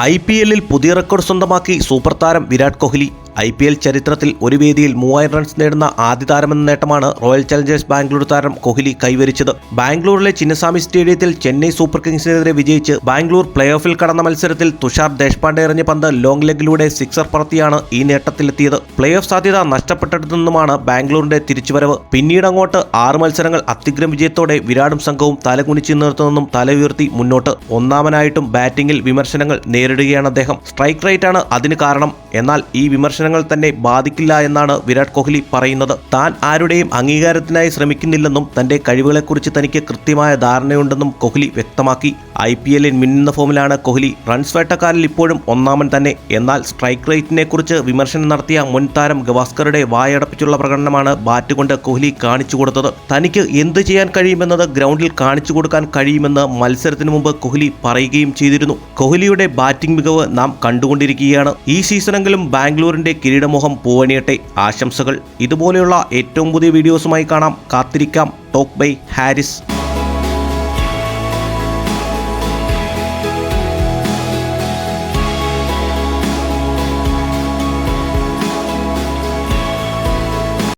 I P എല്ലിൽ പുതിയ record സ്വന്തമാക്കി സൂപ്പർ താരം Virat Kohli. I P L ചരിത്രത്തിൽ ഒരു വേദിയിൽ മൂവായിരം റൺസ് നേടുന്ന ആദ്യ താരമെന്ന നേട്ടമാണ് റോയൽ ചലഞ്ചേഴ്സ് ബാംഗ്ലൂർ താരം കോഹ്ലി കൈവരിച്ചത്. ബാംഗ്ലൂരിലെ ചിന്നസ്വാമി സ്റ്റേഡിയത്തിൽ ചെന്നൈ സൂപ്പർ കിങ്സിനെതിരെ വിജയിച്ച് ബാംഗ്ലൂർ പ്ലേ ഓഫിൽ കടന്ന മത്സരത്തിൽ തുഷാർ ദേശ്പാണ്ഡെ എറിഞ്ഞ പന്ത് ലോങ് ലെഗിലൂടെ സിക്സർ പറത്തിയാണ് ഈ നേട്ടത്തിലെത്തിയത്. പ്ലേ ഓഫ് സാധ്യത നഷ്ടപ്പെട്ടിടത്തു നിന്നുമാണ് ബാംഗ്ലൂരിന്റെ തിരിച്ചുവരവ്. പിന്നീട് അങ്ങോട്ട് ആറ് മത്സരങ്ങൾ അത്യുഗ്രം വിജയത്തോടെ വിരാടും സംഘവും തലകുനിച്ചു നിർത്തുന്നതും തല ഉയർത്തി മുന്നോട്ട്. ഒന്നാമനായിട്ടും ബാറ്റിംഗിൽ വിമർശനങ്ങൾ നേരിടുകയാണ് അദ്ദേഹം. സ്ട്രൈക്ക് റേറ്റാണ് അതിന് കാരണം. എന്നാൽ ഈ വിമർശനങ്ങൾ തന്നെ ബാധിക്കില്ല എന്നാണ് വിരാട് കോഹ്ലി പറയുന്നത്. താൻ ആരുടെയും അംഗീകാരത്തിനായി ശ്രമിക്കുന്നില്ലെന്നും തന്റെ കഴിവുകളെക്കുറിച്ച് തനിക്ക് കൃത്യമായ ധാരണയുണ്ടെന്നും കോഹ്ലി വ്യക്തമാക്കി. ഐ പി എല്ലിൽ മിന്നുന്ന ഫോമിലാണ് കോഹ്ലി റൺസ് വേട്ടക്കാരിൽ ഇപ്പോഴും ഒന്നാമൻ തന്നെ. എന്നാൽ സ്ട്രൈക്ക് റേറ്റിനെ കുറിച്ച് വിമർശനം നടത്തിയ മുൻ താരം ഗവാസ്കറുടെ വായടപ്പിച്ചുള്ള പ്രകടനമാണ് ബാറ്റ് കൊണ്ട് കോഹ്ലി കാണിച്ചു കൊടുത്തത്. തനിക്ക് എന്ത് ചെയ്യാൻ കഴിയുമെന്നത് ഗ്രൗണ്ടിൽ കാണിച്ചു കൊടുക്കാൻ കഴിയുമെന്ന് മത്സരത്തിന് മുമ്പ് കോഹ്ലി പറയുകയും ചെയ്തിരുന്നു. കോഹ്ലിയുടെ ബാറ്റിംഗ് മികവ് നാം കണ്ടുകൊണ്ടിരിക്കുകയാണ്. ഈ സീസണെങ്കിലും ബാംഗ്ലൂരിന്റെ കിരീടമോഹം പൂവണിയട്ടെ. ആശംസകൾ. ഇതുപോലെയുള്ള ഏറ്റവും പുതിയ വീഡിയോസുമായി കാണാം. കാത്തിരിക്കാം. Talk by Haris